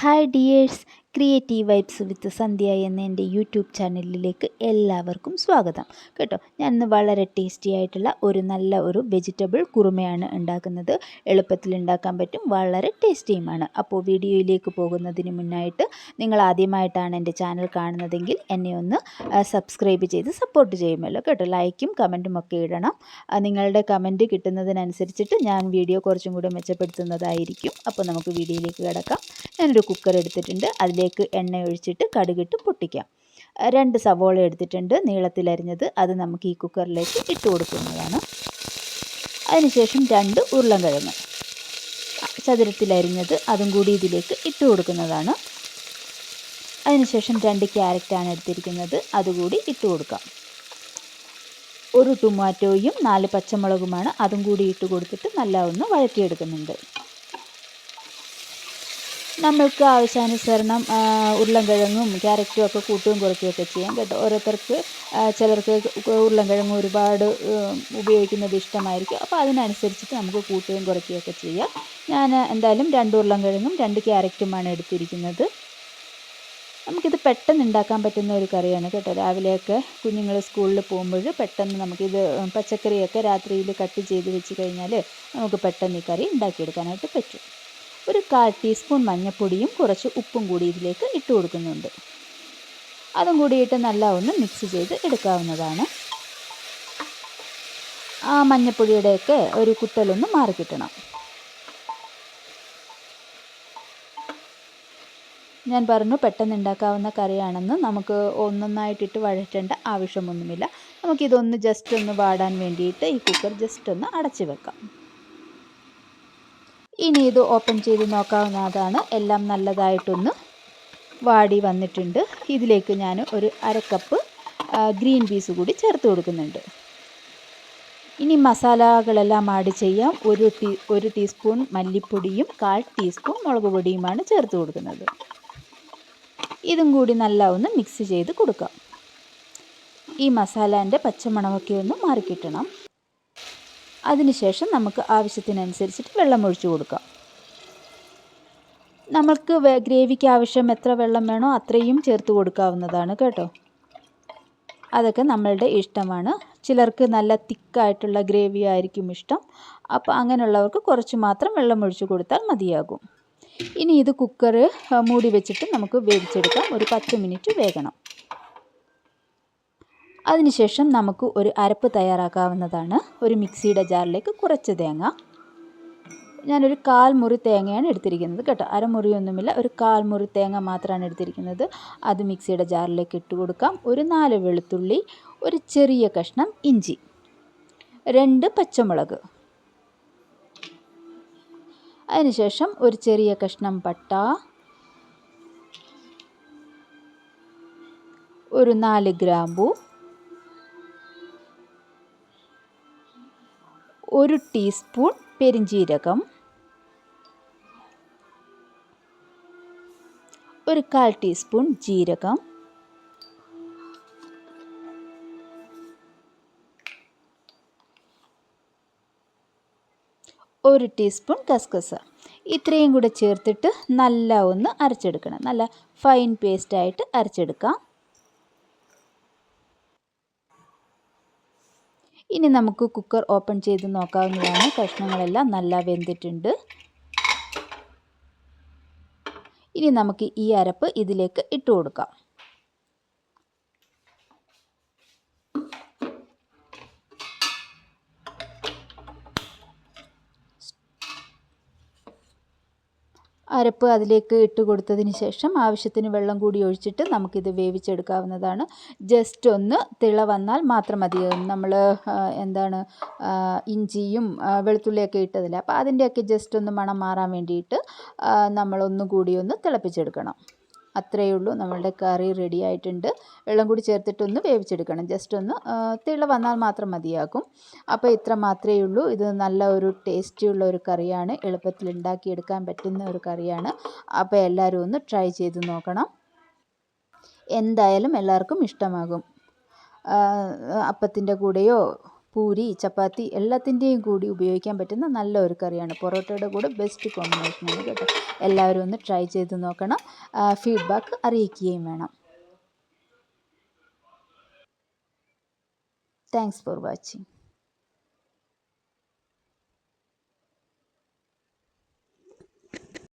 Hi dears creative vibes with Sandhya എന്ന എന്റെ YouTube ചാനലിലേക്ക് എല്ലാവർക്കും സ്വാഗതം. കേട്ടോ ഞാൻ ഇന്ന് വളരെ ടേസ്റ്റി ആയിട്ടുള്ള ഒരു നല്ല ഒരു വെജിറ്റബിൾ കുറുമയാണ് ഉണ്ടാക്കുന്നത്. എളുപ്പത്തിൽ ഉണ്ടാക്കാൻ പറ്റും വളരെ ടേസ്റ്റിയുമാണ് അപ്പോൾ വീഡിയോയിലേക്ക് പോകുന്നതിന് മുന്നായിട്ട് നിങ്ങൾ ആദ്യമായിട്ടാണ് എന്റെ ചാനൽ കാണുന്നതെങ്കിൽ എന്നെ ഒന്ന് സബ്സ്ക്രൈബ് ചെയ്ത് സപ്പോർട്ട് ചെയ്യുമല്ലോ. കേട്ടോ ലൈക്കും കമന്റും ഒക്കെ ഇടണം. നിങ്ങളുടെ കമന്റ് കിട്ടുന്നതിനനുസരിച്ചിട്ട് ഞാൻ വീഡിയോ കുറച്ചും കൂടി മെച്ചപ്പെടുത്തുന്നതായിരിക്കും. അപ്പോൾ നമുക്ക് വീഡിയോയിലേക്ക് കിടക്കാം. ഞാനൊരു കുക്കർ എടുത്തിട്ടുണ്ട്. അതിലേക്ക് എണ്ണ ഒഴിച്ചിട്ട് കടുകിട്ട് പൊട്ടിക്കാം. രണ്ട് സവോള എടുത്തിട്ടുണ്ട് നീളത്തിലരിഞ്ഞത്. അത് നമുക്ക് ഈ കുക്കറിലേക്ക് ഇട്ട് കൊടുക്കുന്നതാണ്. അതിനുശേഷം രണ്ട് ഉരുളൻകിഴങ്ങ്. ചതുരത്തിലരിഞ്ഞത് അതും കൂടി ഇതിലേക്ക് ഇട്ട് കൊടുക്കുന്നതാണ്. അതിനുശേഷം രണ്ട് ക്യാരറ്റാണ് എടുത്തിരിക്കുന്നത്. അതുകൂടി ഇട്ട് കൊടുക്കാം. ഒരു ടൊമാറ്റോയും നാല് പച്ചമുളകുമാണ്. അതും കൂടി ഇട്ട് കൊടുത്തിട്ട് നല്ല ഒന്ന് വഴറ്റിയെടുക്കുന്നുണ്ട്. നമ്മൾക്ക് ആവശ്യാനുസരണം ഉരുളൻകിഴങ്ങും ക്യാരറ്റും ഒക്കെ കൂട്ടുകയും കുറയ്ക്കുകയും ഒക്കെ ചെയ്യാം കേട്ടോ. ഓരോരുത്തർക്ക് ചിലർക്ക് ഉരുളൻകിഴങ്ങ് ഒരുപാട് ഉപയോഗിക്കുന്നത് ഇഷ്ടമായിരിക്കും. അപ്പോൾ അതിനനുസരിച്ചിട്ട് നമുക്ക് കൂട്ടുകയും കുറയ്ക്കുകയും ഒക്കെ ചെയ്യാം. ഞാൻ എന്തായാലും രണ്ട് ഉരുളൻകിഴങ്ങും രണ്ട് ക്യാരറ്റുമാണ് എടുത്തിരിക്കുന്നത്. നമുക്കിത് പെട്ടെന്ന് ഉണ്ടാക്കാൻ പറ്റുന്ന ഒരു കറിയാണ് കേട്ടോ. രാവിലെയൊക്കെ കുഞ്ഞുങ്ങൾ സ്കൂളിൽ പോകുമ്പോൾ പെട്ടെന്ന് നമുക്കിത് പച്ചക്കറിയൊക്കെ രാത്രിയിൽ കട്ട് ചെയ്ത് വെച്ച് കഴിഞ്ഞാൽ നമുക്ക് പെട്ടെന്ന് ഈ കറി ഉണ്ടാക്കിയെടുക്കാനായിട്ട് പറ്റും. ഒരു കാൽ ടീസ്പൂൺ മഞ്ഞൾപ്പൊടിയും കുറച്ച് ഉപ്പും കൂടി ഇതിലേക്ക് ഇട്ട് കൊടുക്കുന്നുണ്ട്. അതും കൂടിയിട്ട് നല്ല ഒന്ന് മിക്സ് ചെയ്ത് എടുക്കാവുന്നതാണ്. ആ മഞ്ഞൾപ്പൊടിയുടെയൊക്കെ ഒരു കുത്തലൊന്ന് മാറിക്കിട്ടണം ഞാൻ പറഞ്ഞു പെട്ടെന്ന് ഉണ്ടാക്കാവുന്ന കറിയാണെന്ന് നമുക്ക് ഒന്നൊന്നായിട്ടിട്ട് വഴറ്റേണ്ട ആവശ്യമൊന്നുമില്ല. നമുക്കിതൊന്ന് ജസ്റ്റ് ഒന്ന് വാടാൻ വേണ്ടിയിട്ട് ഈ കുക്കർ ജസ്റ്റ് ഒന്ന് അടച്ചു വെക്കാം. ഇനി ഇത് ഓപ്പൺ ചെയ്ത് നോക്കാവുന്നതാണ്. എല്ലാം നല്ലതായിട്ടൊന്ന് വാടി വന്നിട്ടുണ്ട്. ഇതിലേക്ക് ഞാൻ ഒരു അരക്കപ്പ് ഗ്രീൻ പീസ് കൂടി ചേർത്ത് കൊടുക്കുന്നുണ്ട്. ഇനി മസാലകളെല്ലാം ആഡ് ചെയ്യാം. ഒരു ടീ ഒരു ടീസ്പൂൺ മല്ലിപ്പൊടിയും കാൽ ടീസ്പൂൺ മുളക് പൊടിയുമാണ് ചേർത്ത് കൊടുക്കുന്നത്. ഇതും കൂടി നല്ല ഒന്ന് മിക്സ് ചെയ്ത് കൊടുക്കാം. ഈ മസാലേന്റെ പച്ചമണമൊക്കെ ഒന്ന് മാറിക്കിട്ടണം. അതിനുശേഷം നമുക്ക് ആവശ്യത്തിനനുസരിച്ചിട്ട് വെള്ളം ഒഴിച്ചു കൊടുക്കാം. നമ്മൾക്ക് ഗ്രേവിക്ക് ആവശ്യം എത്ര വെള്ളം വേണോ അത്രയും ചേർത്ത് കൊടുക്കാവുന്നതാണ് കേട്ടോ. അതൊക്കെ നമ്മളുടെ ഇഷ്ടമാണ്. ചിലർക്ക് നല്ല തിക്കായിട്ടുള്ള ഗ്രേവി ആയിരിക്കും ഇഷ്ടം. അപ്പോൾ അങ്ങനെയുള്ളവർക്ക് കുറച്ച് മാത്രം വെള്ളം ഒഴിച്ചു കൊടുത്താൽ മതിയാകും. ഇനി ഇത് കുക്കർ മൂടി വെച്ചിട്ട് നമുക്ക് വേവിച്ചെടുക്കാം. ഒരു പത്ത് മിനിറ്റ് വേകണം. അതിനുശേഷം നമുക്ക് ഒരു അരപ്പ് തയ്യാറാക്കാവുന്നതാണ്. ഒരു മിക്സിയുടെ ജാറിലേക്ക് കുറച്ച് തേങ്ങ. ഞാനൊരു കാൽ മുറി തേങ്ങയാണ് എടുത്തിരിക്കുന്നത് കേട്ടോ. അരമുറിയൊന്നുമില്ല ഒരു കാൽ മുറി തേങ്ങ മാത്രമാണ് എടുത്തിരിക്കുന്നത്. അത് മിക്സിയുടെ ജാറിലേക്ക് ഇട്ട് കൊടുക്കാം. ഒരു നാല് വെളുത്തുള്ളി ഒരു ചെറിയ കഷ്ണം ഇഞ്ചി രണ്ട് പച്ചമുളക്. അതിനുശേഷം ഒരു ചെറിയ കഷ്ണം പട്ട ഒരു നാല് ഗ്രാമ്പു ഒരു ടീസ്പൂൺ പെരിഞ്ജീരകം ഒരു കാൽ ടീസ്പൂൺ ജീരകം ഒരു ടീസ്പൂൺ കസ്കസ. ഇത്രയും കൂടെ ചേർത്തിട്ട് നല്ല ഒന്ന് അരച്ചെടുക്കണം. നല്ല ഫൈൻ പേസ്റ്റായിട്ട് അരച്ചെടുക്കാം. ഇനി നമുക്ക് കുക്കർ ഓപ്പൺ ചെയ്ത് നോക്കാവുന്നതാണ്. കഷ്ണങ്ങളെല്ലാം നല്ല വെന്തിട്ടുണ്ട്. ഇനി നമുക്ക് ഈ അരപ്പ് ഇതിലേക്ക് ഇട്ട് കൊടുക്കാം. അരപ്പ് അതിലേക്ക് ഇട്ട് കൊടുത്തതിന് ശേഷം ആവശ്യത്തിന് വെള്ളം കൂടി ഒഴിച്ചിട്ട് നമുക്കിത് വേവിച്ചെടുക്കാവുന്നതാണ്. ജസ്റ്റ് ഒന്ന് തിള വന്നാൽ മാത്രം മതി. നമ്മൾ എന്താണ് ഇഞ്ചിയും വെളുത്തുള്ളിയൊക്കെ ഇട്ടതില്ല അപ്പോൾ അതിന്റെയൊക്കെ ജസ്റ്റ് ഒന്ന് മണം മാറാൻ വേണ്ടിയിട്ട് നമ്മളൊന്നുകൂടി നമ്മളൊന്നും കൂടി ഒന്ന് തിളപ്പിച്ചെടുക്കണം. അത്രയേ ഉള്ളൂ. നമ്മളുടെ കറി റെഡി ആയിട്ടുണ്ട്. വെള്ളം കൂടി ചേർത്തിട്ടൊന്ന് വേവിച്ചെടുക്കണം. ജസ്റ്റ് ഒന്ന് തിള വന്നാൽ മാത്രം മതിയാകും. അപ്പോൾ ഇത്ര മാത്രമേ ഉള്ളൂ. ഇത് നല്ല ഒരു ടേസ്റ്റിയുള്ള ഒരു കറിയാണ്. എളുപ്പത്തിൽ ഉണ്ടാക്കിയെടുക്കാൻ പറ്റുന്ന ഒരു കറിയാണ്. അപ്പോൾ എല്ലാവരും ഒന്ന് ട്രൈ ചെയ്ത് നോക്കണം. എന്തായാലും എല്ലാവർക്കും ഇഷ്ടമാകും. അപ്പത്തിന്റെ കൂടെയോ പൂരി ചപ്പാത്തി എല്ലാത്തിന്റെയും കൂടി ഉപയോഗിക്കാൻ പറ്റുന്ന നല്ല ഒരു കറിയാണ്. പൊറോട്ടയുടെ കൂടെ ബെസ്റ്റ് കോമ്പിനേഷനാണ് കേട്ടോ. എല്ലാവരും ഒന്ന് ട്രൈ ചെയ്ത് നോക്കണം. ഫീഡ്ബാക്ക് അറിയിക്കുകയും വേണം. Thanks for watching